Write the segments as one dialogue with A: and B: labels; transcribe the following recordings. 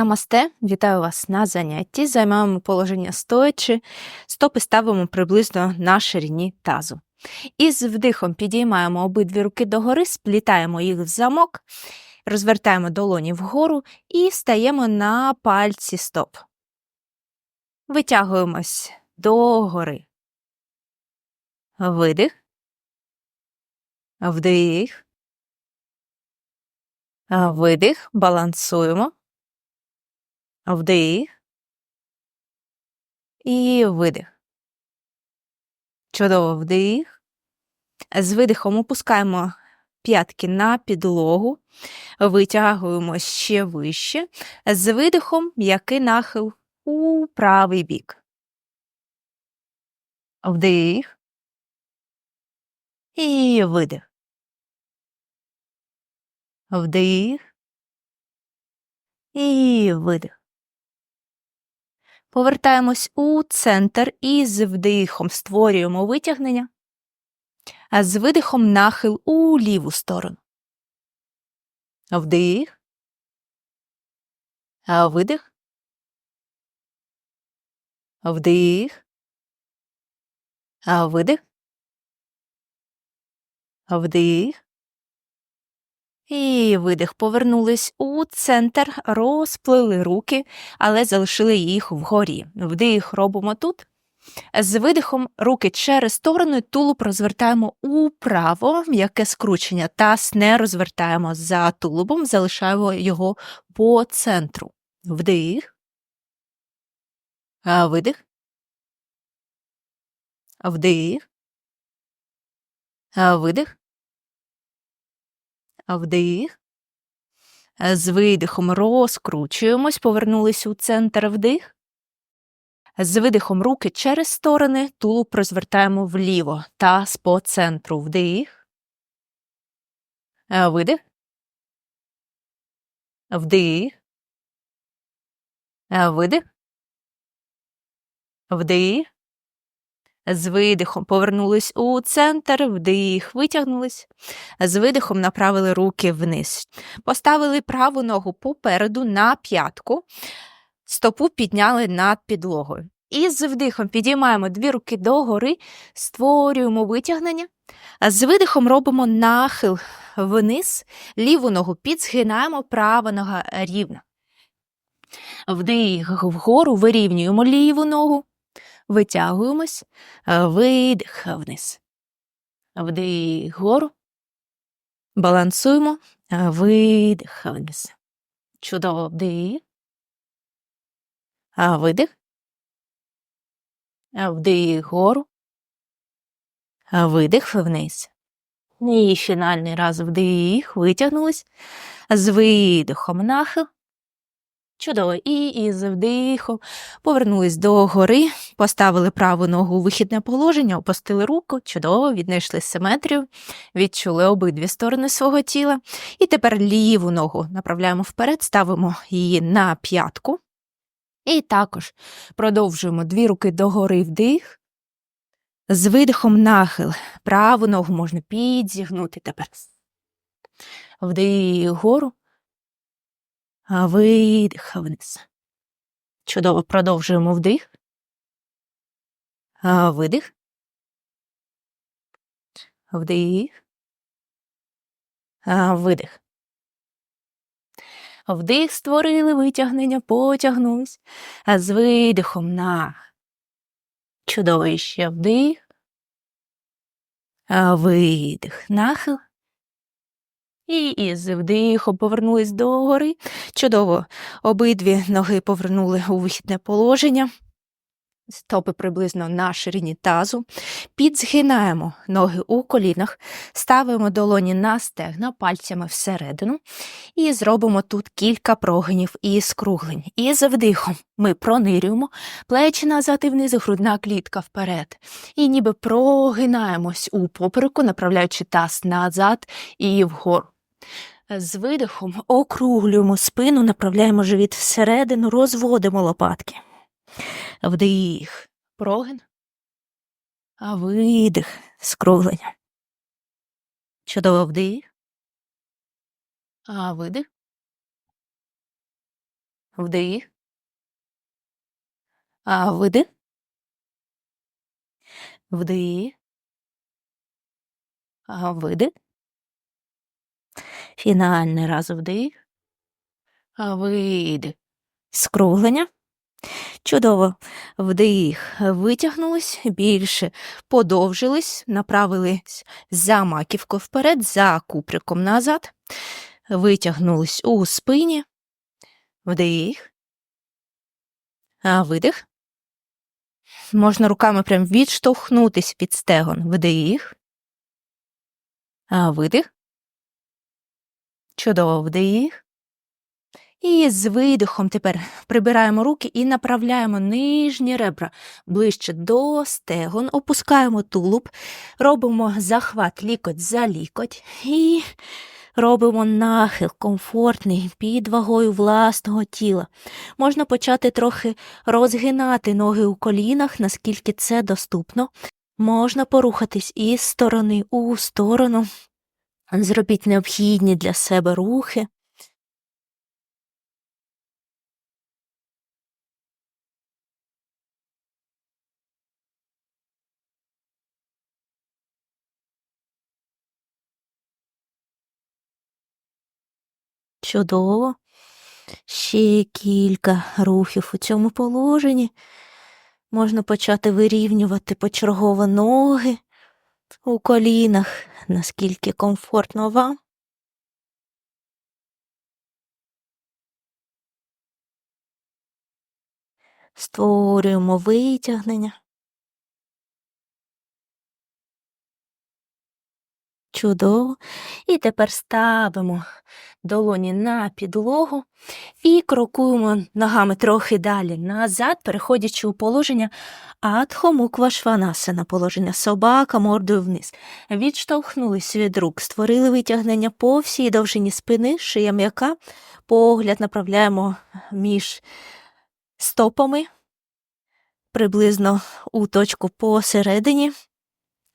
A: Намасте, вітаю вас на занятті. Займаємо положення стоячи, стопи ставимо приблизно на ширині тазу. Із вдихом підіймаємо обидві руки догори, сплітаємо їх в замок, розвертаємо долоні вгору і встаємо на пальці стоп. Витягуємось догори. Видих. Вдих. Видих. Балансуємо. Вдих. І видих. Чудово вдих. З видихом опускаємо п'ятки на підлогу, витягуємо ще вище. З видихом м'який нахил у правий бік. Вдих. І видих. Вдих. І видих. Повертаємось у центр і з вдихом створюємо витягнення, а з видихом нахил у ліву сторону. Вдих. А видих. Вдих. А видих. Вдих. І видих. Повернулись у центр, розплили руки, але залишили їх вгорі. Вдих робимо тут. З видихом руки через сторону, тулуб розвертаємо управо, м'яке скручення. Таз не розвертаємо за тулубом, залишаємо його по центру. Вдих. Видих. Вдих. Видих. Вдих. З видихом розкручуємось, повернулись у центр вдих. З видихом руки через сторони, тулуб розвертаємо вліво, таз по центру вдих. Видих. Вдих. Видих. Вдих. З видихом повернулись у центр, вдих, витягнулись. З видихом направили руки вниз. Поставили праву ногу попереду на п'ятку, стопу підняли над підлогою. І з вдихом підіймаємо дві руки догори, створюємо витягнення, з видихом робимо нахил вниз, ліву ногу підзгинаємо, права нога рівна. Вдих вгору, вирівнюємо ліву ногу, витягуємось, видих вниз. Вдих вгору, балансуємо, видих вниз. Чудово вдих. Видих. Вдих вгору. Видих вниз. І фінальний раз вдих, витягнулись. З видихом нахил. Чудово. І із вдихом повернулись до гори, поставили праву ногу у вихідне положення, опустили руку, чудово, віднайшли симетрію, відчули обидві сторони свого тіла. І тепер ліву ногу направляємо вперед, ставимо її на п'ятку. І також продовжуємо дві руки догори вдих. З видихом нахил. Праву ногу можна підзігнути тепер. Вдих вгору. Видих вниз. Чудово продовжуємо вдих. Видих. Вдих. Видих. Вдих створили витягнення, потягнулись, а з видихом на. Чудово ще вдих. Видих. Нахил. І із вдихом повернулись догори. Чудово, обидві ноги повернули у вихідне положення. Стопи приблизно на ширині тазу. Підзгинаємо ноги у колінах, ставимо долоні на стегна пальцями всередину і зробимо тут кілька прогинів і скруглень. І за вдихом ми пронирюємо плечі назад і вниз, грудна клітка вперед. І ніби прогинаємось у попереку, направляючи таз назад і вгору. З видихом округлюємо спину, направляємо живіт всередину, розводимо лопатки. Вдих, прогин, а видих, скруглення. Чудово вдих, а видих, Вдих. А видих. Вдих. А видих. Фінальний раз вдих. Видих. Скруглення. Чудово. Вдих. Витягнулись більше. Подовжились, направились за маківку вперед, за куприком назад. Витягнулись у спині. Вдих. А видих. Можна руками прям відштовхнутись від стегон. Вдих. А видих. Чудово вдих. І з видихом тепер прибираємо руки і направляємо нижні ребра ближче до стегон, опускаємо тулуб, робимо захват лікоть за лікоть і робимо нахил комфортний під вагою власного тіла. Можна почати трохи розгинати ноги у колінах, наскільки це доступно. Можна порухатись із сторони у сторону. Зробіть необхідні для себе рухи. Чудово. Ще кілька рухів у цьому положенні. Можна почати вирівнювати почергово ноги у колінах, наскільки комфортно вам. Створюємо витягнення. Чудово. І тепер ставимо долоні на підлогу і крокуємо ногами трохи далі назад, переходячи у положення Адхомуквашванасана, положення собака мордою вниз. Відштовхнулись від рук, створили витягнення по всій довжині спини, шия м'яка, погляд направляємо між стопами, приблизно у точку посередині.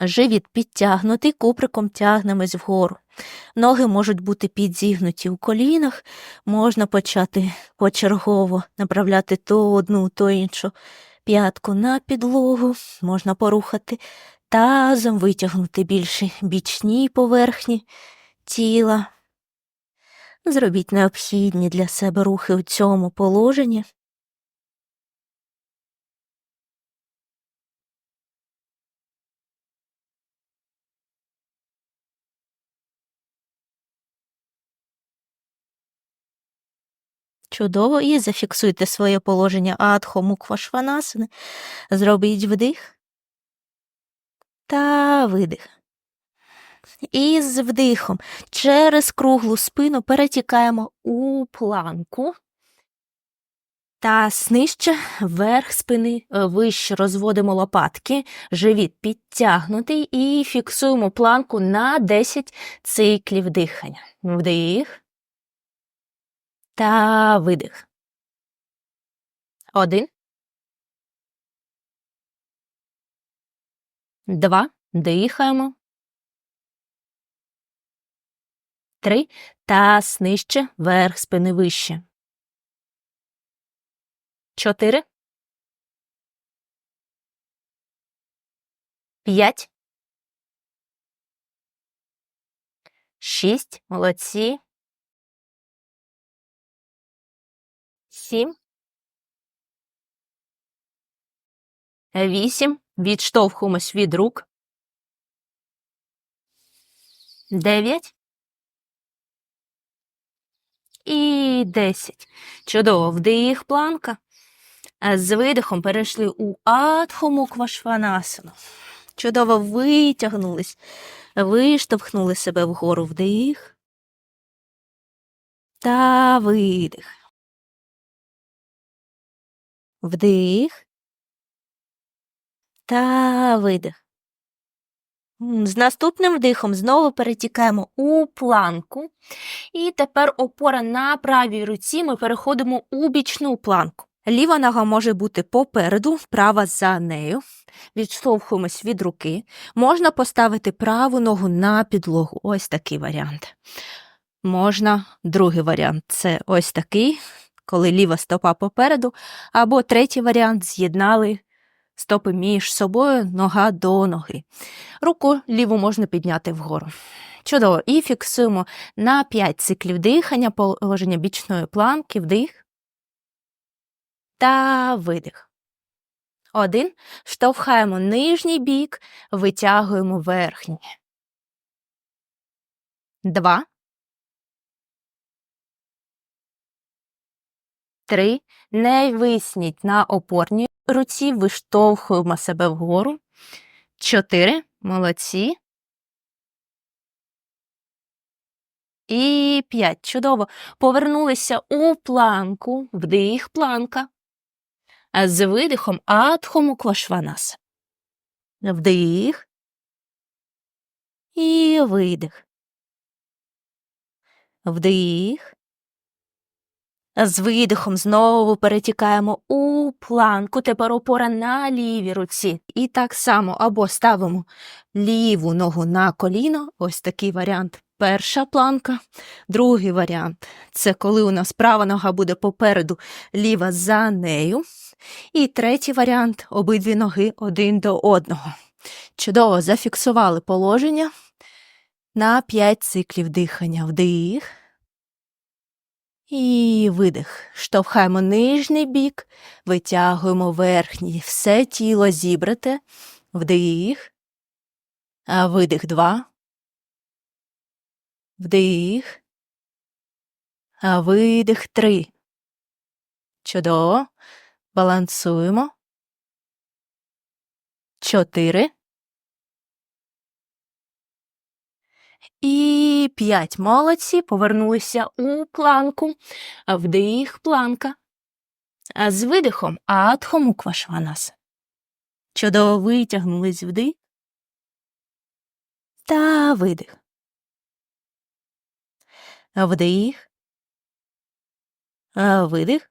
A: Живіт підтягнутий, куприком тягнемось вгору. Ноги можуть бути підзігнуті у колінах, можна почати почергово направляти то одну, то іншу п'ятку на підлогу, можна порухати тазом, витягнути більше бічні поверхні тіла. Зробіть необхідні для себе рухи у цьому положенні. Чудово, і зафіксуйте своє положення Адхо Муквашванасани. Зробіть вдих та видих. І з вдихом через круглу спину перетікаємо у планку. Та нижче верх спини вище розводимо лопатки, живіт підтягнутий і фіксуємо планку на 10 циклів дихання. Вдих та видих. Один. Два. Дихаємо. Три. Таз нижче, верх спини вище. Чотири. П'ять. Шість. Молодці. Сім. Вісім. Відштовхуємось від рук. Дев'ять. І десять. Чудово. Вдих планка. З видихом перейшли у Адхомуквашванасану. Чудово витягнулись, виштовхнули себе вгору вдих та видих. Вдих та видих. З наступним вдихом знову перетікаємо у планку. І тепер опора на правій руці ми переходимо у бічну планку. Ліва нога може бути попереду, права за нею. Відштовхуємось від руки. Можна поставити праву ногу на підлогу. Ось такий варіант. Можна другий варіант це ось такий коли ліва стопа попереду, або третій варіант з'єднали стопи між собою, нога до ноги. Руку ліву можна підняти вгору. Чудово. І фіксуємо на 5 циклів дихання, положення бічної планки, вдих та видих. Один. Штовхаємо нижній бік, витягуємо верхній. Два. Три. Не висніть на опорній руці, виштовхуємо себе вгору. Чотири. Молодці. І п'ять. Чудово. Повернулися у планку, вдих, планка. А з видихом Адхому Квашванас. Вдих. І видих. Вдих. З видихом знову перетікаємо у планку. Тепер опора на лівій руці. І так само або ставимо ліву ногу на коліно. Ось такий варіант. Перша планка. Другий варіант це коли у нас права нога буде попереду, ліва за нею. І третій варіант обидві ноги один до одного. Чудово зафіксували положення на 5 циклів дихання. Вдих. І видих. Штовхаємо нижній бік, витягуємо верхній. Все тіло зібрате. Вдих. А видих два. Вдих. А видих три. Чудово. Балансуємо. Чотири. І п'ять. Молодці. Повернулися у планку. Вдих, планка. А з видихом Адхому Квашванас. Чудово витягнулись вдих. Та видих. Вдих. Видих.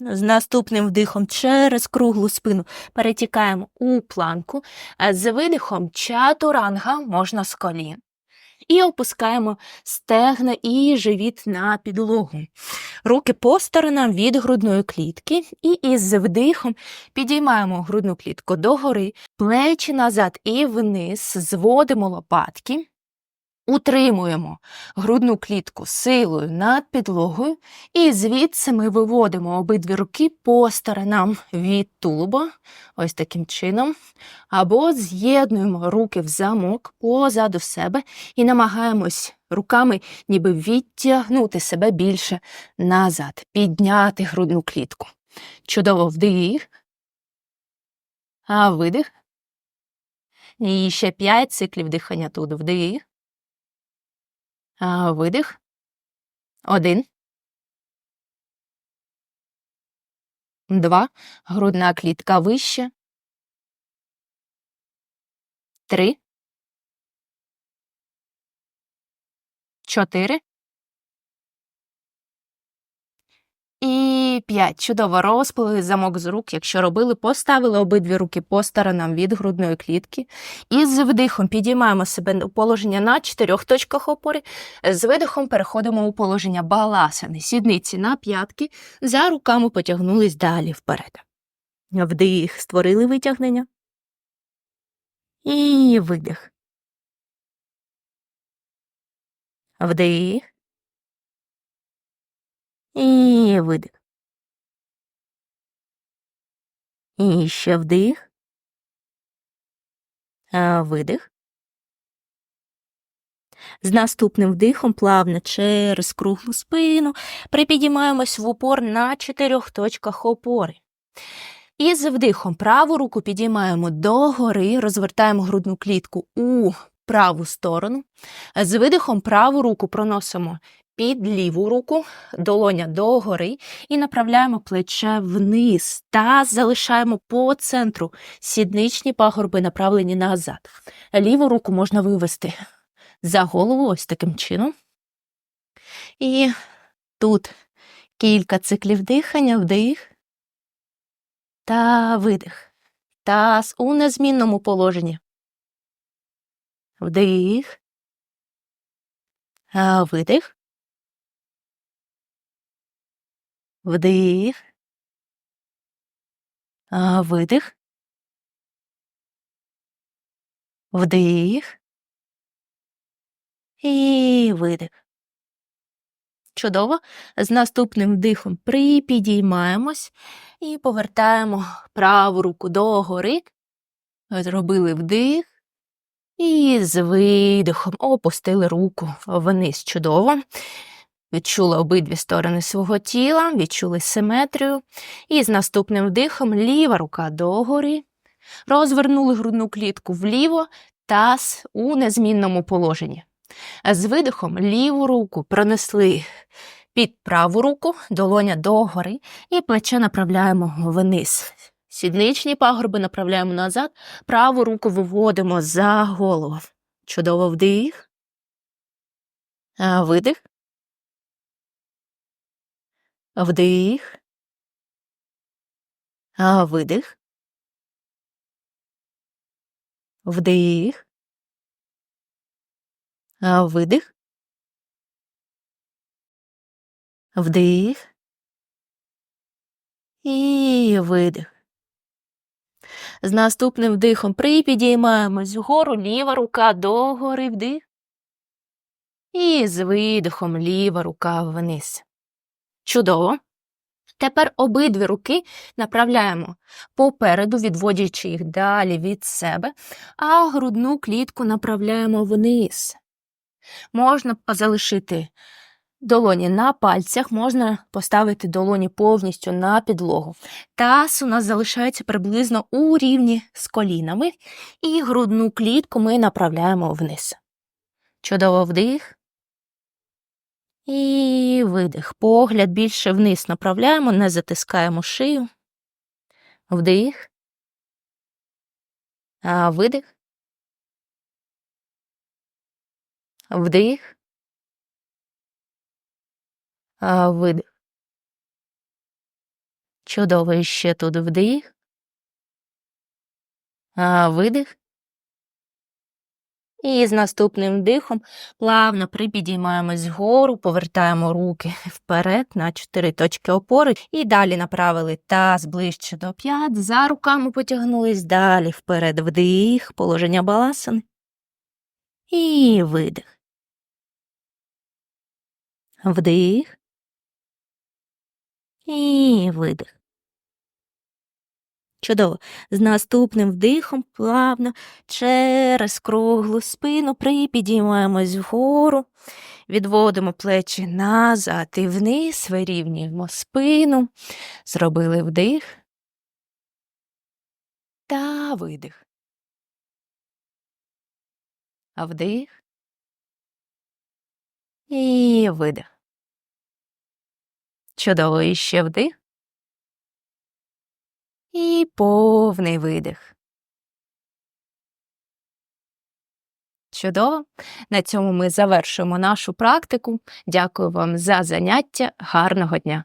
A: З наступним вдихом через круглу спину перетікаємо у планку, а з видихом чатуранга можна з колін. І опускаємо стегна і живіт на підлогу. Руки по сторонам від грудної клітки, і із вдихом підіймаємо грудну клітку догори, плечі назад і вниз, зводимо лопатки. Утримуємо грудну клітку силою над підлогою, і звідси ми виводимо обидві руки по сторонам від тулуба, ось таким чином, або з'єднуємо руки в замок позаду себе і намагаємось руками ніби відтягнути себе більше назад, підняти грудну клітку. Чудово вдих, а видих. І ще п'ять циклів дихання тут вдих. А, Видих. Один. Два. Грудна клітка вище. Три. Чотири. І п'ять. Чудово розпили замок з рук. Якщо робили, поставили обидві руки по сторонам від грудної клітки. І з вдихом підіймаємо себе у положення на чотирьох точках опори. З видихом переходимо у положення баласани. Сідниці на п'ятки, за руками потягнулись далі вперед. Вдих, створили витягнення. І видих. Вдих. І видих. І ще вдих. А видих. З наступним вдихом плавно через круглу спину припідіймаємось в упор на чотирьох точках опори. І з вдихом праву руку підіймаємо догори, розвертаємо грудну клітку у праву сторону. З видихом праву руку проносимо під ліву руку, долоня догори і направляємо плече вниз та залишаємо по центру сідничні пагорби, направлені назад. Ліву руку можна вивести за голову ось таким чином. І тут кілька циклів дихання, вдих та видих. Таз у незмінному положенні. Вдих. Видих. Вдих. Видих. Вдих. І видих. Чудово. З наступним вдихом припідіймаємось і повертаємо праву руку догори. Зробили вдих. І з видихом опустили руку вниз. Чудово. Відчули обидві сторони свого тіла, відчули симетрію. І з наступним вдихом ліва рука догори. Розвернули грудну клітку вліво, таз у незмінному положенні. З видихом ліву руку пронесли під праву руку, долоня догори, і плече направляємо вниз. Сідничні пагорби направляємо назад, праву руку виводимо за голову. Чудово вдих. Видих. Вдих. Видих. Вдих. Видих. Вдих. І видих. З наступним вдихом припідіймаємось вгору, ліва рука догори вдих. І з видихом ліва рука вниз. Чудово. Тепер обидві руки направляємо попереду, відводячи їх далі від себе, а грудну клітку направляємо вниз. Можна залишити долоні на пальцях, можна поставити долоні повністю на підлогу. Таз у нас залишається приблизно у рівні з колінами, і грудну клітку ми направляємо вниз. Чудово вдих. І видих. Погляд більше вниз направляємо, не затискаємо шию. Вдих. Видих. Вдих. А, видих. Чудово, ще тут вдих. А, видих. І з наступним вдихом плавно припідіймаємось вгору, повертаємо руки вперед на чотири точки опори. І далі направили таз ближче до п'ят, за руками потягнулись далі вперед. Вдих, положення баласани. І видих. Вдих. І видих. Чудово. З наступним вдихом плавно через круглу спину припідіймаємось вгору, відводимо плечі назад і вниз, вирівнюємо спину, зробили вдих та видих. А вдих і видих. Чудово, і ще вдих. І повний видих. Чудово. На цьому ми завершуємо нашу практику. Дякую вам за заняття. Гарного дня!